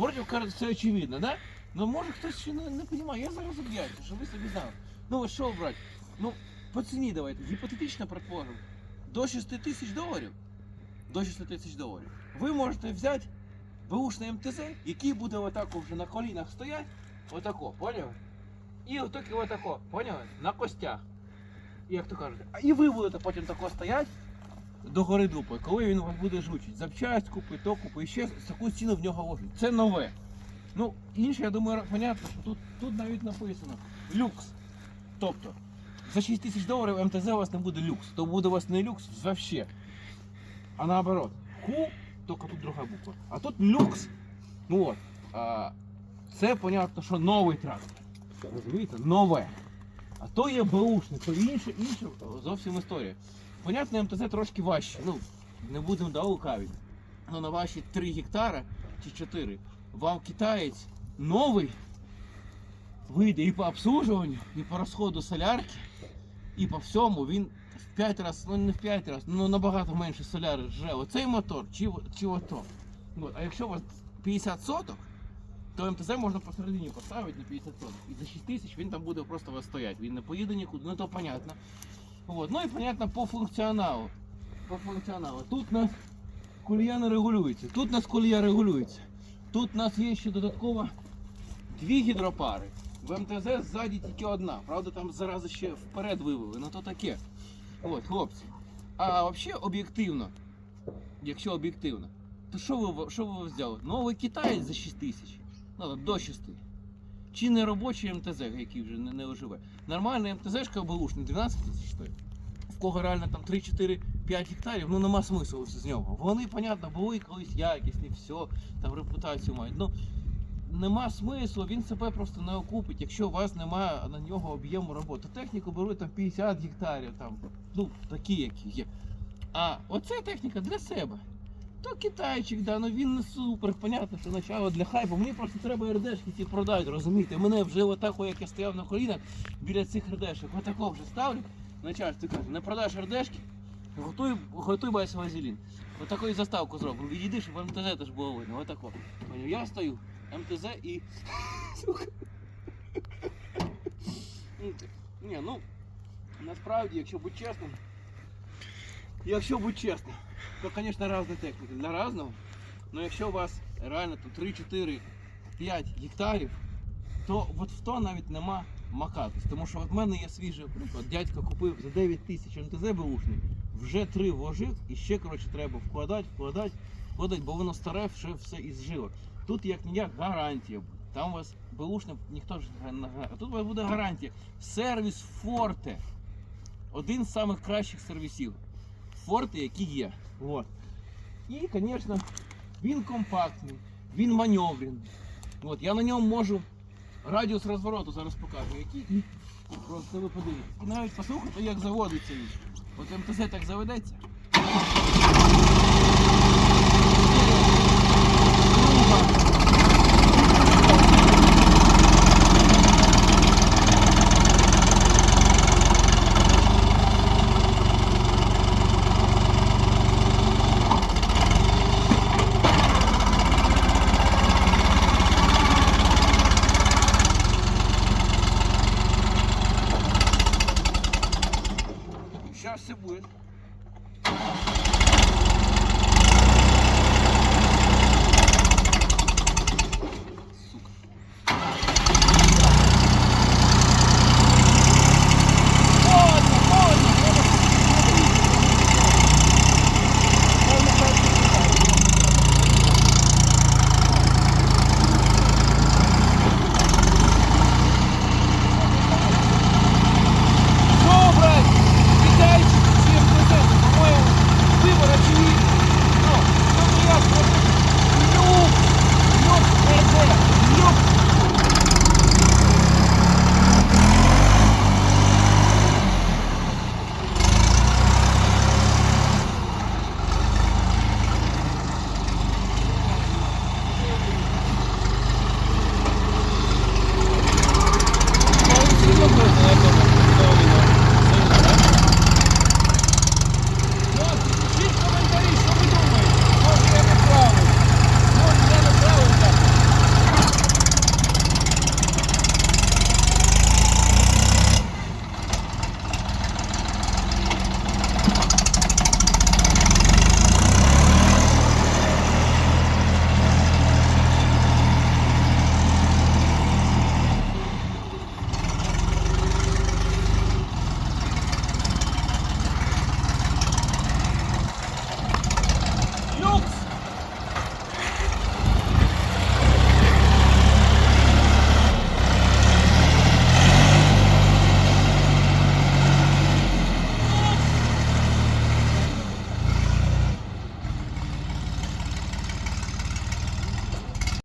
Бордів каже, все очевидно, да? Ну може хтось ще не, не розуміє, я зараз об'ясню, щоб ви собі знали. Ну от що брати? Ну, по ціні давайте, гіпотетично предположимо. До 6 тисяч доларів, до 6 тисяч доларів, ви можете взяти беушний МТЗ, який буде отако вже на колінах стоять, отако, поняли? І отако, отако, поняли? На костях. Як то кажуть. А і ви будете потім тако стоять до гори дупою, коли він вас буде жучить. Запчасть купи, то купи, і ще таку ціну в нього ложить. Це нове. Ну, інше, я думаю, понятно, що тут, тут навіть написано люкс. Тобто, за 6 тисяч доларів МТЗ у вас не буде люкс. То буде у вас не люкс вообще. А наоборот, ху, тільки тут друга буква. А тут люкс. Ну от. А, це понятно, що новий трактор. Розумієте? Нове. А то є беушний, то інше, інше зовсім історія. Понятно, МТЗ трошки важче. Ну, не будемо да, лукавити. Ну, на ваші 3 гектара чи 4 вам китаєць новий вийде і по обслужуванню, і по розходу солярки, і по всьому він в 5 разів, ну не в 5 разів, ну набагато менше соляри жре оцей мотор чи, чи ото. От. А якщо у вас 50 соток, то МТЗ можна посередині поставити на 50 соток. І за 6 тисяч він там буде просто вас стояти. Він не поїде нікуди, ну то понятно. Вот. Ну і понятно по функціоналу. По функціоналу. Тут у нас колія не регулюється. Тут у нас колія регулюється. Тут у нас є ще додатково дві гідропари. В МТЗ ззаді тільки одна. Правда, там зарази ще вперед вивели, ну то таке. От, хлопці. А взагалі об'єктивно, якщо об'єктивно, то що ви, що ви взяли? Новий китаєць за 6 тисяч. Ну, до 6. Чи не робочий МТЗ, який вже не, не оживе. Нормальний МТЗшка бушний 12 тисяч стоїть. В кого реально там 3, 4, 5 гектарів, ну нема смислу з нього. Вони, понятно, були колись якісні, все, там репутацію мають. Ну, нема смислу, він себе просто не окупить, якщо у вас немає на нього об'єму роботи. Техніку беруть там 50 гектарів, там, ну, такі, які є. А оце техніка для себе. То китайчик, да, ну він не супер, понятно, що начало для хайпу. Мені просто треба РДшки ці продати, розумієте? Мене вже отако, як я стояв на колінах біля цих РДшок, отако вже ставлю. Начальство каже, не продаш РДшки, готуй, готуй байс вазелін. Отаку і заставку зробимо. Відійди, щоб МТЗ теж було видно. Отако. Я стою, МТЗ і. Сука. Ні, ну, насправді, якщо бути чесним, якщо бути чесним, то, звісно, різна техніка для різного. Но якщо у вас реально тут 3, 4, 5 гектарів, то от в то навіть нема макатись. Тому що от в мене є свіжий приклад. Дядько купив за 9 тисяч МТЗ беушний, вже 3 вложив і ще коротше, треба вкладати, вкладати, вкладати, бо воно старе, вже все ізжило. Тут як ніяк гарантія буде. Там у вас беушне ніхто ж. А тут у вас буде гарантія. Сервіс Форте. Один з самих кращих сервісів. Форте, які є. От. І, звісно, він компактний, він маневрений. От, я на ньому можу радіус розвороту зараз покажу, який. Просто ви подивіться. І навіть послухайте, як заводиться він. От МТЗ так заведеться.